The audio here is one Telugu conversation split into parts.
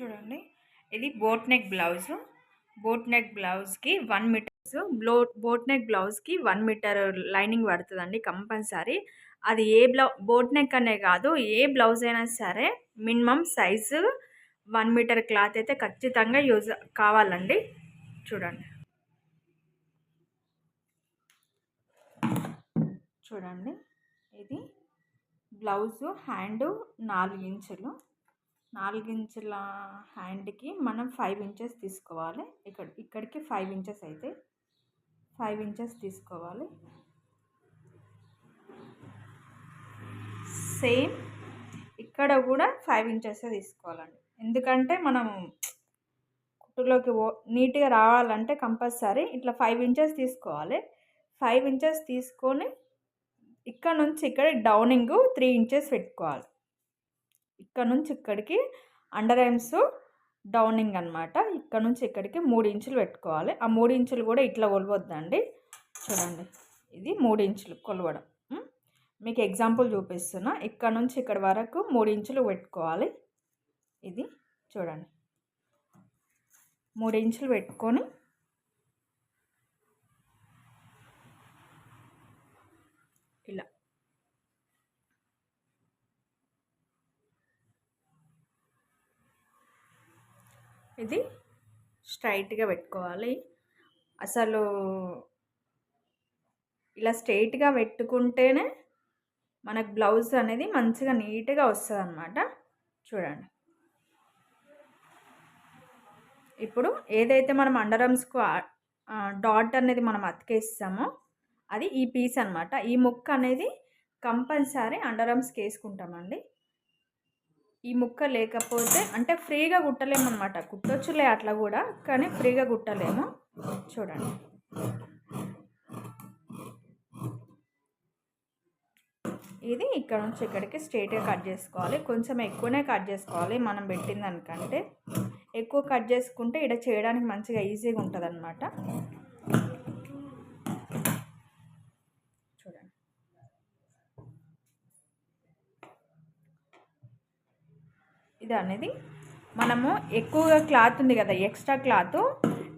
చూడండి. ఇది boat neck blouse boat neck బ్లౌజ్కి వన్ మీటర్స్ బ్లో బోట్ నెక్ బ్లౌజ్కి వన్ మీటర్ లైనింగ్ పడుతుందండి కంపల్సరీ. అది ఏ బ్లౌ బోట్ నెక్ అనే కాదు ఏ బ్లౌజ్ అయినా సరే minimum size one metre cloth అయితే ఖచ్చితంగా యూజ్ కావాలండి. చూడండి. చూడండి. ఇది బ్లౌజు హ్యాండ్ నాలుగు ఇంచులు. నాలుగు ఇంచుల హ్యాండ్కి మనం ఫైవ్ ఇంచెస్ తీసుకోవాలి. ఇక్కడ ఇక్కడికి ఫైవ్ ఇంచెస్ అయితే ఫైవ్ ఇంచెస్ తీసుకోవాలి. సేమ్ ఇక్కడ కూడా ఫైవ్ ఇంచెస్ తీసుకోవాలండి. ఎందుకంటే మనం కుట్టులోకి నీట్గా రావాలంటే కంపల్సరీ ఇట్లా ఫైవ్ ఇంచెస్ తీసుకోవాలి. ఫైవ్ ఇంచెస్ తీసుకొని ఇక్కడ నుంచి ఇక్కడ డౌనింగ్ త్రీ ఇంచెస్ పెట్టుకోవాలి. ఇక్కడ నుంచి ఇక్కడికి అండర్ ఐమ్స్ డౌనింగ్ అనమాట ఇక్కడ నుంచి ఇక్కడికి మూడు ఇంచులు పెట్టుకోవాలి. ఆ మూడు ఇంచులు కూడా ఇట్లా కొలవద్దండి. చూడండి. ఇది మూడు ఇంచులు కొలవడం. మీకు ఎగ్జాంపుల్ చూపిస్తున్నా. ఇక్కడ నుంచి ఇక్కడ వరకు మూడు ఇంచులు పెట్టుకోవాలి. ఇది చూడండి. మూడు ఇంచులు పెట్టుకొని ఇలా ఇది స్ట్రైట్గా పెట్టుకోవాలి. అసలు ఇలా స్ట్రైట్గా పెట్టుకుంటేనే మనకు బ్లౌజ్ అనేది మంచిగా నీట్గా వస్తుంది అనమాట చూడండి. ఇప్పుడు ఏదైతే మనం అండర్ ఆర్మ్స్కు డాట్ అనేది మనం అతికేస్తామో అది ఈ పీస్ అనమాట ఈ ముక్క అనేది కంపల్సరీ అండర్ ఆర్మ్స్కి వేసుకుంటామండి. ఈ ముక్క లేకపోతే అంటే ఫ్రీగా కుట్టలేము అనమాట కుట్టొచ్చులే అట్లా కూడా కానీ ఫ్రీగా కుట్టలేము చూడండి. ఇది ఇక్కడ నుంచి ఇక్కడికి స్ట్రైట్గా కట్ చేసుకోవాలి. కొంచెం ఎక్కువనే కట్ చేసుకోవాలి మనం పెట్టిన దానికంటే. ఎక్కువ కట్ చేసుకుంటే ఇక్కడ చేయడానికి మంచిగా ఈజీగా ఉంటుంది అనమాట చూడండి ఇది అనేది మనము ఎక్కువగా క్లాత్ ఉంది కదా ఎక్స్ట్రా క్లాత్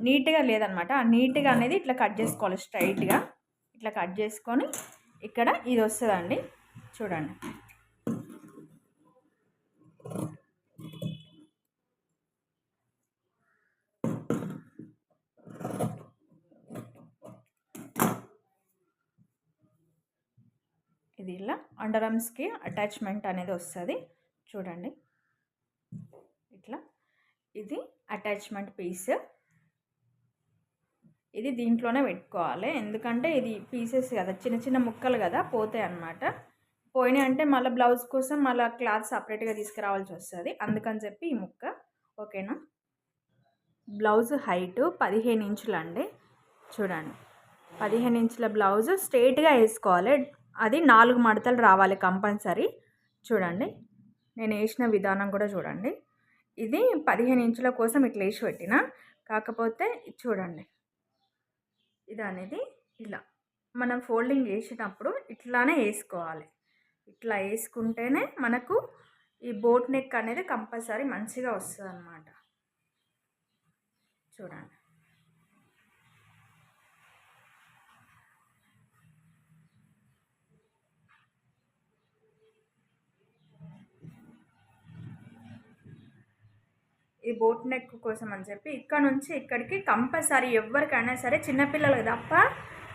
నీట్గా లేదనమాట. ఆ నీట్గా అనేది ఇట్లా కట్ చేసుకోవాలి స్ట్రైట్గా. ఇట్లా కట్ చేసుకొని ఇక్కడ ఇది వస్తుందండి. చూడండి. ఇది ఇలా అండర్ ఆర్మ్స్కి అటాచ్మెంట్ అనేది వస్తుంది. చూడండి. ఇట్లా. ఇది అటాచ్మెంట్ పీస్. ఇది దీంట్లోనే పెట్టుకోవాలి. ఎందుకంటే ఇది పీసెస్ కదా చిన్న చిన్న ముక్కలు కదా పోతాయి అన్నమాట. పోయినాయి అంటే మళ్ళీ బ్లౌజ్ కోసం మళ్ళీ క్లాత్ సపరేట్గా తీసుకురావాల్సి వస్తుంది. అందుకని చెప్పి ఈ ముక్క. ఓకేనా? బ్లౌజ్ హైట్ పదిహేను ఇంచులు అండి. చూడండి. పదిహేను ఇంచుల బ్లౌజ్ స్ట్రైట్గా వేసుకోవాలి. అది నాలుగు మడతలు రావాలి కంపల్సరీ. చూడండి. నేను వేసిన విధానం కూడా చూడండి. ఇది పదిహేను ఇంచుల కోసం ఇట్లా వేసి పెట్టిన. కాకపోతే చూడండి. ఇది అనేది ఇలా. మనం ఫోల్డింగ్ చేసేటప్పుడు ఇట్లానే వేసుకోవాలి. ఇట్లా వేసుకుంటేనే మనకు ఈ బోట్ నెక్ అనేది కంపల్సరీ మంచిగా వస్తుంది అన్నమాట చూడండి. ఈ బోట్ నెక్ కోసం అని చెప్పి ఇక్కడ నుంచి ఇక్కడికి కంపల్సరీ ఎవరికైనా సరే చిన్నపిల్లలకి తప్ప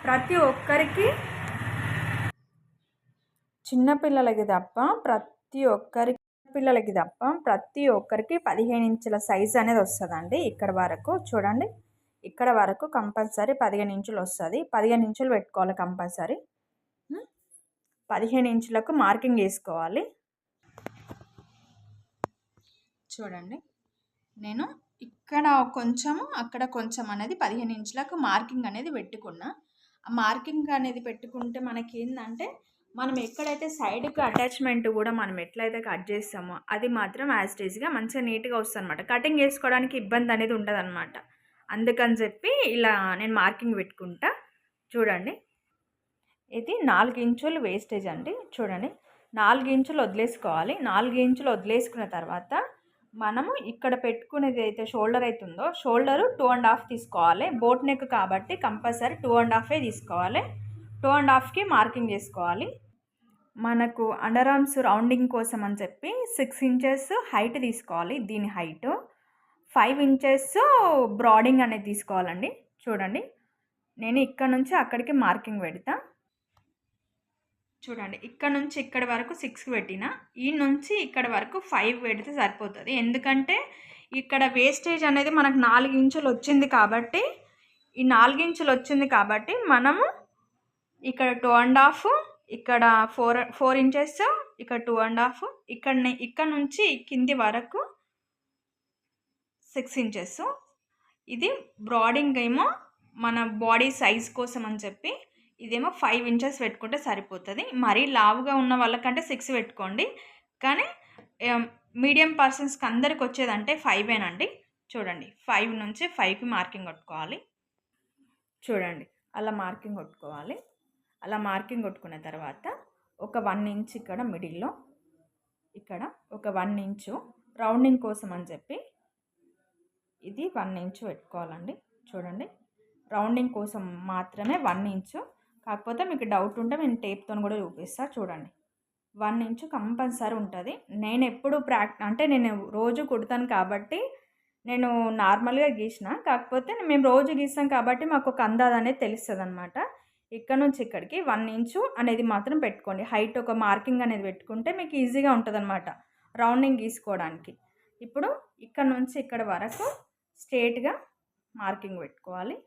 ప్రతి ఒక్కరికి చిన్నపిల్లలకి తప్ప ప్రతి ఒక్కరికి పిల్లలకి తప్ప ప్రతి ఒక్కరికి పదిహేను ఇంచుల సైజ్ అనేది వస్తుందండి ఇక్కడ వరకు. చూడండి. ఇక్కడ వరకు కంపల్సరీ పదిహేను ఇంచులు వస్తుంది. పదిహేను ఇంచులు పెట్టుకోవాలి కంపల్సరీ. పదిహేను ఇంచులకు మార్కింగ్ వేసుకోవాలి. చూడండి. నేను ఇక్కడ కొంచెము అక్కడ కొంచెం అనేది పదిహేను ఇంచులకు మార్కింగ్ అనేది పెట్టుకున్నా. ఆ మార్కింగ్ అనేది పెట్టుకుంటే మనకి ఏంటంటే మనం ఎక్కడైతే సైడ్కి అటాచ్మెంట్ కూడా మనం ఎట్లయితే కట్ చేస్తామో అది మాత్రం యాజ్టీజ్గా మంచిగా నీట్గా వస్తుంది అనమాట కటింగ్ చేసుకోవడానికి ఇబ్బంది అనేది ఉండదు అనమాట అందుకని చెప్పి ఇలా నేను మార్కింగ్ పెట్టుకుంటా. చూడండి. ఇది నాలుగు ఇంచులు వేస్టేజ్ అండి. చూడండి. నాలుగు ఇంచులు వదిలేసుకోవాలి. నాలుగు ఇంచులు వదిలేసుకున్న తర్వాత మనము ఇక్కడ పెట్టుకునేది అయితే షోల్డర్ అవుతుందో షోల్డరు టూ అండ్ హాఫ్ తీసుకోవాలి. బోట్ నెక్ కాబట్టి కంపల్సరీ టూ అండ్ హాఫే తీసుకోవాలి. టూ అండ్ హాఫ్కి మార్కింగ్ చేసుకోవాలి. మనకు అండర్ ఆర్మ్స్ రౌండింగ్ కోసం అని చెప్పి సిక్స్ ఇంచెస్ హైట్ తీసుకోవాలి దీని హైట్. ఫైవ్ ఇంచెస్ బ్రాడింగ్ అనేది తీసుకోవాలండి. చూడండి. నేను ఇక్కడ నుంచి అక్కడికి మార్కింగ్ పెడతాను చూడండి ఇక్కడ నుంచి ఇక్కడ వరకు సిక్స్ పెట్టిన ఈ నుంచి ఇక్కడ వరకు ఫైవ్ పెడితే సరిపోతుంది. ఎందుకంటే ఇక్కడ వేస్టేజ్ అనేది మనకు నాలుగు ఇంచులు వచ్చింది కాబట్టి ఈ నాలుగు ఇంచులు వచ్చింది కాబట్టి మనము ఇక్కడ టూ అండ్ హాఫ్ ఇక్కడ ఫోర్ ఫోర్ ఇంచెస్ ఇక్కడ టూ అండ్ హాఫ్ ఇక్కడ ఇక్కడ నుంచి కింది వరకు సిక్స్ ఇంచెస్ ఇది బ్రాడింగ్ ఏమో మన బాడీ సైజ్ కోసం అని చెప్పి ఇదేమో ఫైవ్ ఇంచెస్ పెట్టుకుంటే సరిపోతుంది. మరీ లావుగా ఉన్న వాళ్ళకంటే సిక్స్ పెట్టుకోండి. కానీ మీడియం పర్సన్స్కి అందరికి వచ్చేదంటే ఫైవేనండి చూడండి ఫైవ్ నుంచి ఫైవ్కి మార్కింగ్ కొట్టుకోవాలి. చూడండి అలా మార్కింగ్ కొట్టుకోవాలి. అలా మార్కింగ్ కొట్టుకున్న తర్వాత ఒక వన్ ఇంచ్ ఇక్కడ మిడిల్లో ఇక్కడ ఒక వన్ ఇంచు రౌండింగ్ కోసం అని చెప్పి ఇది వన్ ఇంచు పెట్టుకోవాలండి. చూడండి రౌండింగ్ కోసం మాత్రమే వన్ ఇంచు కాకపోతే మీకు డౌట్ ఉంటే నేను టేప్తో కూడా చూపిస్తాను చూడండి. వన్ ఇంచు కంపల్సరీ ఉంటుంది. నేను ఎప్పుడు ప్రాక్ అంటే నేను రోజు కుడతాను కాబట్టి నేను నార్మల్గా గీసిన. కాకపోతే మేము రోజు గీస్తాం కాబట్టి మాకు ఒక అందాజ్ అనేది తెలుస్తుంది అనమాట ఇక్కడ నుంచి ఇక్కడికి వన్ ఇంచు అనేది మాత్రం పెట్టుకోండి. హైట్ ఒక మార్కింగ్ అనేది పెట్టుకుంటే మీకు ఈజీగా ఉంటుంది అనమాట రౌండింగ్ గీసుకోవడానికి. ఇప్పుడు ఇక్కడ నుంచి ఇక్కడ వరకు స్ట్రేట్గా మార్కింగ్ పెట్టుకోవాలి.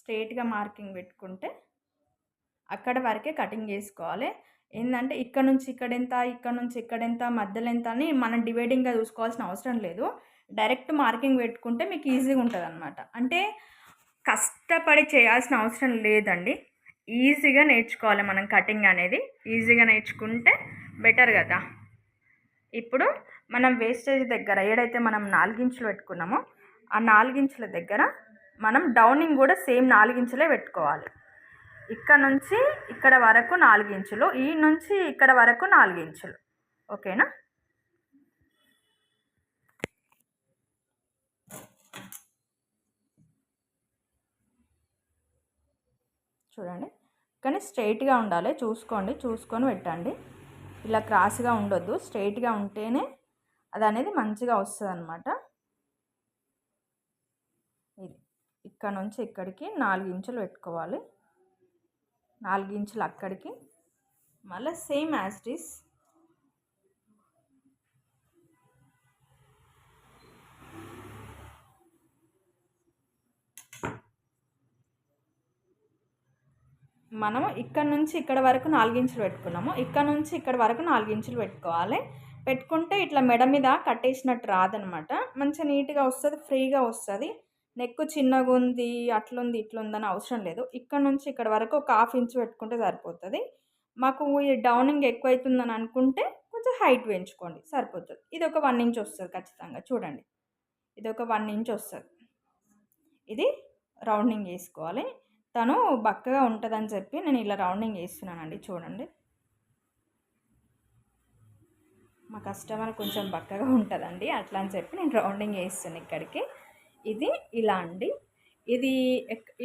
స్ట్రేట్గా మార్కింగ్ పెట్టుకుంటే అక్కడ వరకే కటింగ్ చేసుకోవాలి. ఏంటంటే ఇక్కడ నుంచి ఇక్కడ ఎంత ఇక్కడ నుంచి ఇక్కడ ఎంత మధ్యలో ఎంత అని మనం డివైడింగ్గా చూసుకోవాల్సిన అవసరం లేదు. డైరెక్ట్ మార్కింగ్ పెట్టుకుంటే మీకు ఈజీగా ఉంటుంది అనమాట అంటే కష్టపడి చేయాల్సిన అవసరం లేదండి. ఈజీగా నేర్చుకోవాలి మనం కటింగ్ అనేది. ఈజీగా నేర్చుకుంటే బెటర్ కదా. ఇప్పుడు మనం వేస్టేజ్ దగ్గర ఏడైతే మనం నాలుగించులు పెట్టుకున్నామో ఆ నాలుగించుల దగ్గర మనం డౌనింగ్ కూడా సేమ్ నాలుగించులే పెట్టుకోవాలి. ఇక్కడ నుంచి ఇక్కడ వరకు నాలుగించులు ఈ నుంచి ఇక్కడ వరకు నాలుగించులు ఓకేనా చూడండి. కానీ స్ట్రైట్గా ఉండాలి. చూసుకోండి. చూసుకొని పెట్టండి. ఇలా క్రాస్గా ఉండొద్దు. స్ట్రైట్గా ఉంటేనే అది అనేది మంచిగా వస్తుంది అనమాట ఇది. ఇక్కడ నుంచి ఇక్కడికి నాలుగు ఇంచులు పెట్టుకోవాలి. నాలుగు ఇంచులు అక్కడికి. మళ్ళీ సేమ్ యాజ్ ఇట్ ఈస్. మనము ఇక్కడ నుంచి ఇక్కడ వరకు నాలుగించులు పెట్టుకున్నాము. ఇక్కడ నుంచి ఇక్కడ వరకు నాలుగించులు పెట్టుకోవాలి. పెట్టుకుంటే ఇట్లా మెడ మీద కట్టేసినట్టు రాదనమాట. మంచిగా నీట్గా వస్తుంది ఫ్రీగా వస్తుంది. నెక్ చిన్నగా ఉంది అట్లుంది ఇట్లుందని అవసరం లేదు. ఇక్కడ నుంచి ఇక్కడ వరకు ఒక హాఫ్ ఇంచ్ పెట్టుకుంటే సరిపోతుంది. మాకు ఈ డౌనింగ్ ఎక్కువ అవుతుందని అనుకుంటే కొంచెం హైట్ పెంచుకోండి సరిపోతుంది. ఇది ఒక వన్ ఇంచ్ వస్తుంది ఖచ్చితంగా చూడండి. ఇది ఒక వన్ ఇంచ్ వస్తుంది. ఇది రౌండింగ్ వేసుకోవాలి తను బక్కగా ఉంటుందని చెప్పి నేను ఇలా రౌండింగ్ వేస్తున్నానండి చూడండి. మా కస్టమర్ కొంచెం బక్కగా ఉంటుందండి అట్లా అని చెప్పి నేను రౌండింగ్ వేస్తున్నాను ఇక్కడికి. ఇది ఇలా అండి. ఇది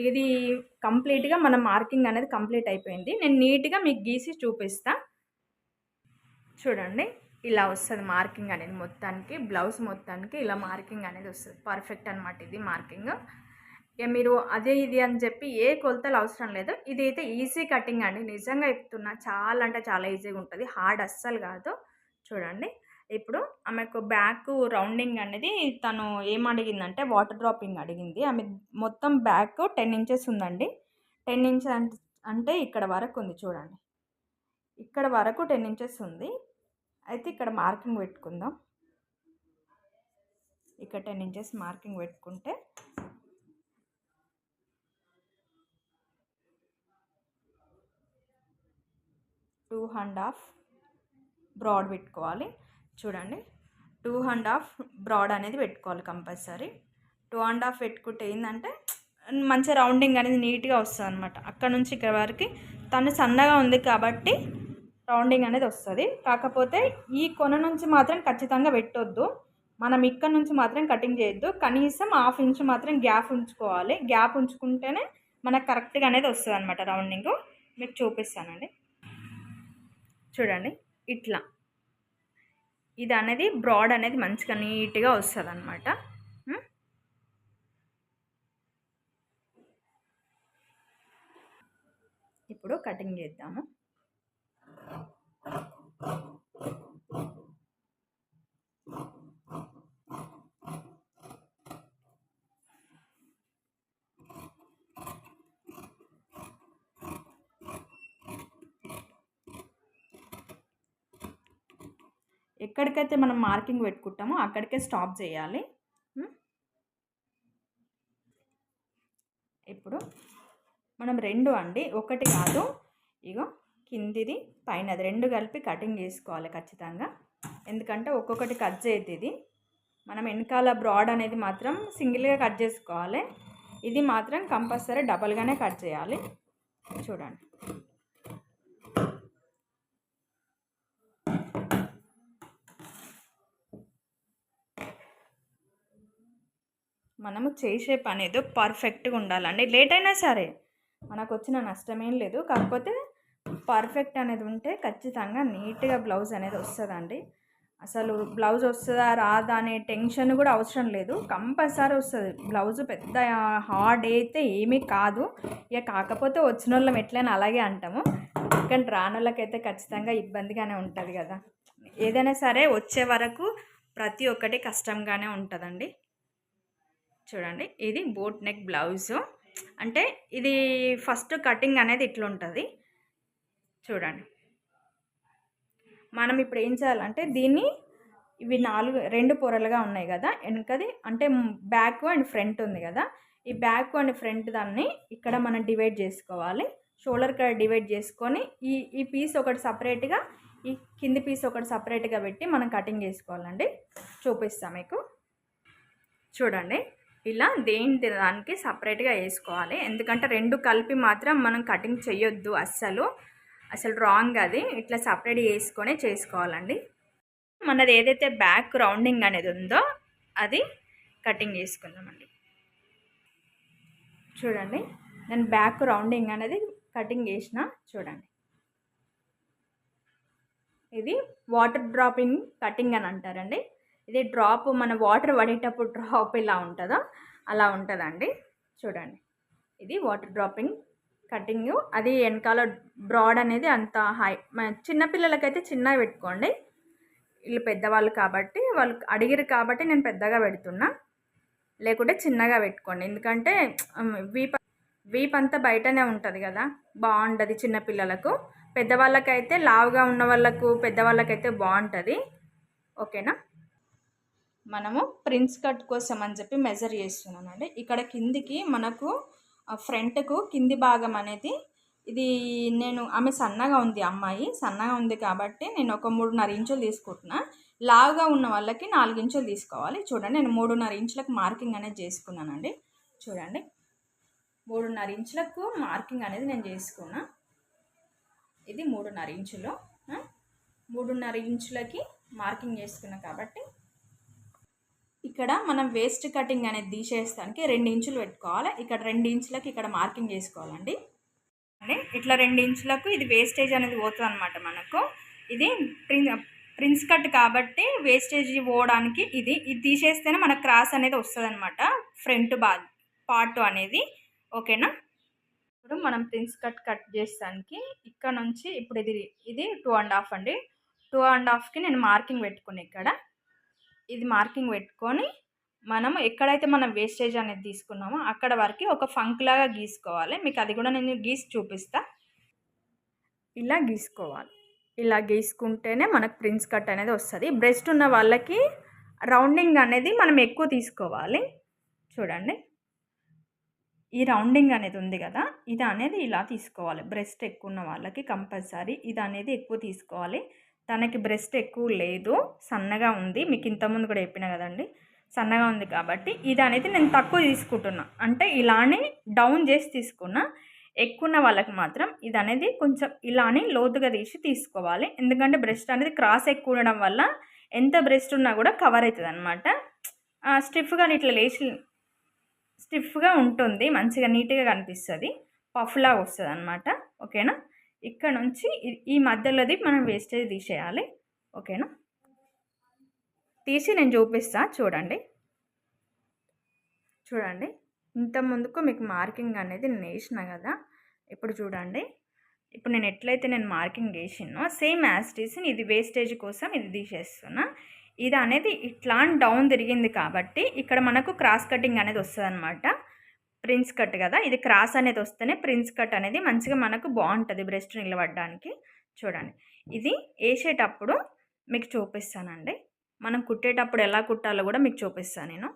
ఇది కంప్లీట్గా మన మార్కింగ్ అనేది కంప్లీట్ అయిపోయింది. నేను నీట్గా మీకు గీసి చూపిస్తా. చూడండి ఇలా వస్తుంది మార్కింగ్ అనేది మొత్తానికి బ్లౌజ్ మొత్తానికి ఇలా మార్కింగ్ అనేది వస్తుంది. పర్ఫెక్ట్ అనమాట ఇది మార్కింగ్. ఇక మీరు అదే ఇది అని చెప్పి ఏ కొలతలు అవసరం లేదు. ఇది అయితే ఈజీ కటింగ్ అండి. నిజంగా చెప్తున్నా చాలా అంటే చాలా ఈజీగా ఉంటుంది. హార్డ్ అస్సలు కాదు. చూడండి ఇప్పుడు ఆమెకు బ్యాక్ రౌండింగ్ అనేది తను ఏం అడిగిందంటే వాటర్ డ్రాపింగ్ అడిగింది. ఆమె మొత్తం బ్యాక్ టెన్ ఇంచెస్ ఉందండి. టెన్ ఇంచెస్ అంటే ఇక్కడ వరకు ఉంది చూడండి. ఇక్కడ వరకు టెన్ ఇంచెస్ ఉంది. అయితే ఇక్కడ మార్కింగ్ పెట్టుకుందాం. ఇక్కడ టెన్ ఇంచెస్ మార్కింగ్ పెట్టుకుంటే టూ అండ్ హాఫ్ బ్రాడ్ పెట్టుకోవాలి. చూడండి. టూ అండ్ హాఫ్ బ్రాడ్ అనేది పెట్టుకోవాలి కంపల్సరీ. టూ అండ్ హాఫ్ పెట్టుకుంటే ఏంటంటే మంచి రౌండింగ్ అనేది నీట్గా వస్తుంది అనమాట అక్కడ నుంచి ఇక్కడ వరకు తను సన్నగా ఉంది కాబట్టి రౌండింగ్ అనేది వస్తుంది. కాకపోతే ఈ కొన నుంచి మాత్రం ఖచ్చితంగా పెట్టొద్దు. మనం ఇక్కడ నుంచి మాత్రం కటింగ్ చేయొద్దు. కనీసం హాఫ్ ఇంచ్ మాత్రం గ్యాప్ ఉంచుకోవాలి. గ్యాప్ ఉంచుకుంటేనే మనకు కరెక్ట్గా అనేది వస్తుంది అనమాట రౌండింగ్. మీకు చూపిస్తానండి. చూడండి. ఇట్లా. ఇది అనేది బ్రాడ్ అనేది మంచిగా నీట్గా వస్తుంది అనమాట ఇప్పుడు కటింగ్ చేద్దాము. ఎక్కడికైతే మనం మార్కింగ్ పెట్టుకుంటామో అక్కడికే స్టాప్ చేయాలి. ఇప్పుడు మనం రెండు అండి. ఒకటి కాదు. ఇగో కిందిది పైనది. రెండు కలిపి కటింగ్ చేసుకోవాలి ఖచ్చితంగా. ఎందుకంటే ఒక్కొక్కటి కట్ చేయద్దు ఇది మనం వెనకాల బ్రాడ్ అనేది మాత్రం సింగిల్గా కట్ చేసుకోవాలి. ఇది మాత్రం కంపల్సరీ డబల్గానే కట్ చేయాలి. చూడండి. మనము చేసే పని ఏదో పర్ఫెక్ట్గా ఉండాలండి. లేట్ అయినా సరే మనకు వచ్చిన నష్టమేం లేదు. కాకపోతే పర్ఫెక్ట్ అనేది ఉంటే ఖచ్చితంగా నీట్గా బ్లౌజ్ అనేది వస్తుందండి. అసలు బ్లౌజ్ వస్తుందా రాదా అనే టెన్షన్ కూడా అవసరం లేదు. కంపల్సరీ వస్తుంది. బ్లౌజ్ పెద్ద హార్డ్ అయితే ఏమీ కాదు. ఇక కాకపోతే వచ్చిన వాళ్ళం ఎట్లయినా అలాగే అంటాము. కానీ రానోళ్ళకైతే ఖచ్చితంగా ఇబ్బందిగానే ఉంటుంది కదా. ఏదైనా సరే వచ్చే వరకు ప్రతి ఒక్కటి కష్టంగానే ఉంటుందండి. చూడండి ఇది బోట్ నెక్ బ్లౌజ్. అంటే ఇది ఫస్ట్ కటింగ్ అనేది ఇట్లుంటుంది. చూడండి. మనం ఇప్పుడు ఏం చేయాలంటే దీన్ని ఇవి నాలుగు రెండు పొరలుగా ఉన్నాయి కదా వెనుకది అంటే బ్యాక్ అండ్ ఫ్రంట్ ఉంది కదా ఈ బ్యాక్ అండ్ ఫ్రంట్ దాన్ని ఇక్కడ మనం డివైడ్ చేసుకోవాలి. షోల్డర్ కడ డివైడ్ చేసుకొని ఈ ఈ పీస్ ఒకటి సపరేట్గా ఈ కింది పీస్ ఒకటి సపరేట్గా పెట్టి మనం కటింగ్ చేసుకోవాలండి. చూపిస్తాం మీకు. చూడండి. ఇలా దేని దానికి సపరేట్గా వేసుకోవాలి. ఎందుకంటే రెండు కలిపి మాత్రం మనం కటింగ్ చేయొద్దు అస్సలు. అసలు రాంగ్ అది. ఇట్లా సపరేట్ వేసుకొని చేసుకోవాలండి. మనది ఏదైతే బ్యాక్ రౌండింగ్ అనేది ఉందో అది కటింగ్ చేసుకుందామండి. చూడండి. నేను బ్యాక్ రౌండింగ్ అనేది కటింగ్ చేసిన చూడండి. ఇది వాటర్ డ్రాపింగ్ కటింగ్ అని అంటారండి. ఇది డ్రాప్ మన వాటర్ పడేటప్పుడు డ్రాప్ ఇలా ఉంటుందో? అలా ఉంటుందండి. చూడండి. ఇది వాటర్ డ్రాపింగ్ కటింగ్. అది వెనకాల బ్రాడ్ అనేది అంత హై చిన్నపిల్లలకైతే చిన్నగా పెట్టుకోండి. వీళ్ళు పెద్దవాళ్ళు కాబట్టి వాళ్ళు అడిగిరు కాబట్టి నేను పెద్దగా పెడుతున్నా. లేకుంటే చిన్నగా పెట్టుకోండి. ఎందుకంటే వీప్ వీప్ అంతా బయటనే ఉంటుంది కదా. బాగుంటుంది చిన్నపిల్లలకు పెద్దవాళ్ళకైతే లావుగా ఉన్న వాళ్ళకు పెద్దవాళ్ళకైతే బాగుంటుంది. ఓకేనా? మనము ప్రిన్స్ కట్ కోసం అని చెప్పి మెజర్ చేస్తున్నానండి. ఇక్కడ కిందికి మనకు ఫ్రంట్కు కింది భాగం అనేది ఇది నేను ఆమె సన్నగా ఉంది అమ్మాయి సన్నగా ఉంది కాబట్టి నేను ఒక మూడున్నర ఇంచులు తీసుకుంటున్నా. లావుగా ఉన్న వాళ్ళకి నాలుగు ఇంచులు తీసుకోవాలి. చూడండి నేను మూడున్నర ఇంచులకు మార్కింగ్ అనేది చేసుకున్నానండి. చూడండి మూడున్నర ఇంచులకు మార్కింగ్ అనేది నేను చేసుకున్నా. ఇది మూడున్నర ఇంచులు మూడున్నర ఇంచులకి మార్కింగ్ చేసుకున్నా కాబట్టి ఇక్కడ మనం వేస్ట్ కటింగ్ అనేది తీసేస్తానికి రెండు ఇంచులు పెట్టుకోవాలి. ఇక్కడ రెండు ఇంచులకి ఇక్కడ మార్కింగ్ చేసుకోవాలండి. అంటే ఇట్లా రెండు ఇంచులకు ఇది వేస్టేజ్ అనేది పోతుంది అనమాట మనకు. ఇది ప్రిన్ ప్రిన్స్ కట్ కాబట్టి వేస్టేజ్ పోవడానికి ఇది ఇది తీసేస్తేనే మనకు క్రాస్ అనేది వస్తుంది అనమాట ఫ్రంట్ బా పార్ట్ అనేది. ఓకేనా ఇప్పుడు మనం ప్రిన్స్ కట్ కట్ చేసానికి ఇక్కడ నుంచి ఇప్పుడు ఇది ఇది టూ అండ్ హాఫ్ అండి. టూ అండ్ హాఫ్కి నేను మార్కింగ్ పెట్టుకుని ఇక్కడ. ఇది మార్కింగ్ పెట్టుకొని మనం ఎక్కడైతే మనం వేస్టేజ్ అనేది తీసుకున్నామో అక్కడ వరకు ఒక ఫంక్ లాగా గీసుకోవాలి. మీకు అది కూడా నేను గీసి చూపిస్తా. ఇలా గీసుకోవాలి. ఇలా గీసుకుంటేనే మనకు ప్రిన్స్ కట్ అనేది వస్తుంది. బ్రెస్ట్ ఉన్న వాళ్ళకి రౌండింగ్ అనేది మనం ఎక్కువ తీసుకోవాలి. చూడండి. ఈ రౌండింగ్ అనేది ఉంది కదా ఇది అనేది ఇలా తీసుకోవాలి. బ్రెస్ట్ ఎక్కువ ఉన్న వాళ్ళకి కంపల్సరీ ఇది అనేది ఎక్కువ తీసుకోవాలి. తనకి బ్రెస్ట్ ఎక్కువ లేదు సన్నగా ఉంది. మీకు ఇంతకుముందు కూడా చెప్పిన కదండి సన్నగా ఉంది కాబట్టి ఇది అనేది నేను తక్కువ తీసుకుంటున్నా. అంటే ఇలానే డౌన్ చేసి తీసుకున్నా ఎక్కువ ఉన్న వాళ్ళకి మాత్రం ఇది అనేది కొంచెం ఇలానే లోతుగా తీసి తీసుకోవాలి. ఎందుకంటే బ్రెస్ట్ అనేది క్రాస్ ఎక్కువ ఉండడం వల్ల ఎంత బ్రెస్ట్ ఉన్నా కూడా కవర్ అవుతుంది అనమాట స్టిఫ్గా ఇట్లా లేచి స్టిఫ్గా ఉంటుంది మంచిగా నీట్గా కనిపిస్తుంది. పఫ్లాగా వస్తుంది అనమాట ఓకేనా? ఇక్కడ నుంచి ఈ- మధ్యలోది మనం వేస్టేజ్ తీసేయాలి. ఓకేనా తీసి నేను చూపిస్తా చూడండి. చూడండి. ఇంత ముందుకు మీకు మార్కింగ్ అనేది నేను వేసిన కదా ఇప్పుడు చూడండి. ఇప్పుడు నేను ఎట్లయితే నేను మార్కింగ్ వేసినో సేమ్ యాస్టీస్ని ఇది వేస్టేజ్ కోసం ఇది తీసేస్తున్నా. ఇది అనేది ఇట్లా డౌన్ తిరిగింది కాబట్టి ఇక్కడ మనకు క్రాస్ కటింగ్ అనేది వస్తుంది అనమాట ప్రిన్స్ కట్ కదా? ఇది క్రాస్ అనేది వస్తేనే ప్రిన్స్ కట్ అనేది మంచిగా మనకు బాగుంటుంది బ్రెస్ట్ నిలబడడానికి. చూడండి. ఇది వేసేటప్పుడు మీకు చూపిస్తానండి. మనం కుట్టేటప్పుడు ఎలా కుట్టాలో కూడా మీకు చూపిస్తాను నేను.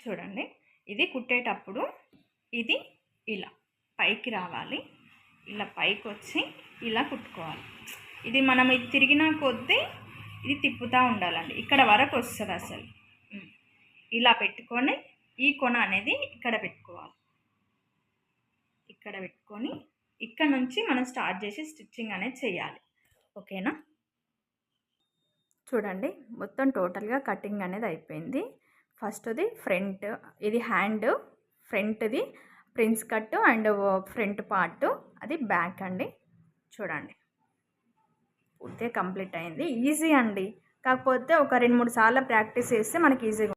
చూడండి. ఇది కుట్టేటప్పుడు ఇది ఇలా పైకి రావాలి. ఇలా పైకి వచ్చి ఇలా కుట్టుకోవాలి. ఇది మనం ఇది తిరిగిన కొద్దీ ఇది తిప్పుతూ ఉండాలండి. ఇక్కడ వరకు వస్తుంది అసలు. ఇలా పెట్టుకొని ఈ కొన అనేది ఇక్కడ పెట్టుకోవాలి. ఇక్కడ పెట్టుకొని ఇక్కడ నుంచి మనం స్టార్ట్ చేసి స్టిచ్చింగ్ అనేది చేయాలి. ఓకేనా చూడండి మొత్తం టోటల్గా కటింగ్ అనేది అయిపోయింది. ఫస్ట్ది ఫ్రంట్ ఇది hand ఫ్రంట్ది prince cut and front part అది బ్యాక్ అండి. చూడండి పూర్తిగా కంప్లీట్ అయింది. ఈజీ అండి. కాకపోతే ఒక రెండు మూడు సార్లు ప్రాక్టీస్ చేస్తే మనకి ఈజీగా